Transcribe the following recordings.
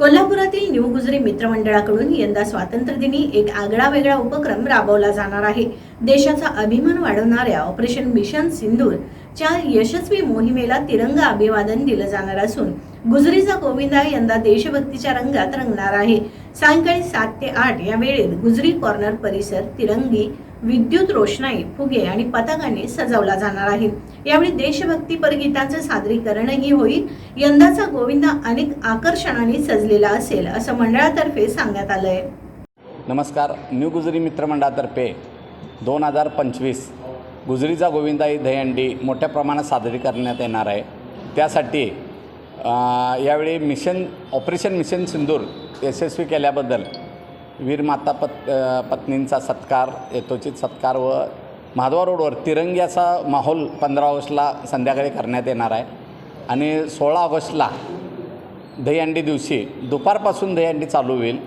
कोल्हापुरातील न्यू गुजरी मित्रमंडळाकडून यंदा स्वातंत्र्यदिनी एक आगळा वेगळा उपक्रम राबवला जाणार आहे. देशाचा अभिमान वाढवणाऱ्या ऑपरेशन मिशन च्या यशस्वी मोहिमेला तिरंगा अभिवादन दिलं जाणार असून गुजरीचा गोविंदा यंदा देशभक्तीच्या रंगात रंगणार आहे. सायंकाळी सात ते आठ या वेळेत गुजरी कॉर्नर परिसर तिरंगी विद्युत रोषणाई फुगे आणि पथकांनी सजवला जाणार आहे. यावेळी देशभक्तीपर गीतांचं सादरीकरणही होईल. यंदाचा गोविंदा अनेक आकर्षणांनी सजलेला असेल असं मंडळातर्फे सांगण्यात आलंय. नमस्कार न्यू गुजरी मित्रमंडळातर्फे दोन हजार पंचवीस गुजरीचा गोविंदाई दहीहंडी मोठ्या प्रमाणात साजरी करण्यात येणार आहे. त्यासाठी यावेळी मिशन ऑपरेशन मिशन सिंदूर यशस्वी केल्याबद्दल वीर माता पत पत्नींचा सत्कार यथोचित सत्कार व महाद्वार रोडवर तिरंग्याचा माहोल पंधरा ऑगस्टला संध्याकाळी करण्यात येणार आहे. आणि सोळा ऑगस्टला दहीहंडी दिवशी दुपारपासून दहीहंडी चालू होईल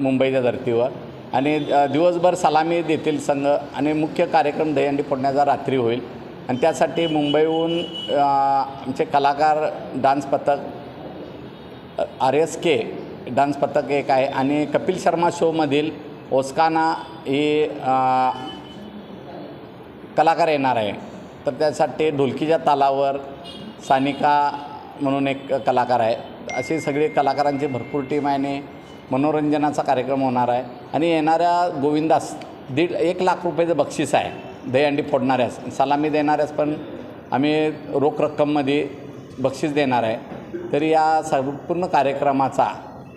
मुंबईच्या धर्तीवर. आणि दिवसभर सलामी देतील संघ आणि मुख्य कार्यक्रम दहीहंडी फोडण्याचा रात्री होईल. आणि त्यासाठी मुंबईहून आमचे कलाकार डान्स पथक आर एस के डान्स पथक एक आहे आणि कपिल शर्मा शोमधील ओस्काना ही कलाकार येणार आहे. तर त्यासाठी ढोलकीच्या तालावर सानिका म्हणून एक कलाकार आहे. अशी सगळी कलाकारांची भरपूर टीम आहे आणि मनोरंजनाचा कार्यक्रम होणार आहे. आणि येणाऱ्या गोविंदास दीड एक लाख रुपयाचं बक्षीस आहे. दहीहंडी फोडणाऱ्यास. सलामी देणाऱ्यास पण आम्ही रोख रक्कममध्ये बक्षीस देणार आहे. तरी या संपूर्ण कार्यक्रमाचा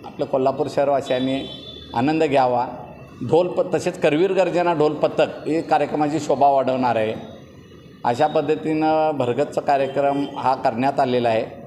आपल्या कोल्हापूर शहरवासियांनी आनंद घ्यावा. ढोल प तसेच करवीर गर्जना ढोल पथक हे कार्यक्रमाची शोभा वाढवणार आहे. अशा पद्धतीनं भरगतचा कार्यक्रम हा करण्यात आलेला आहे.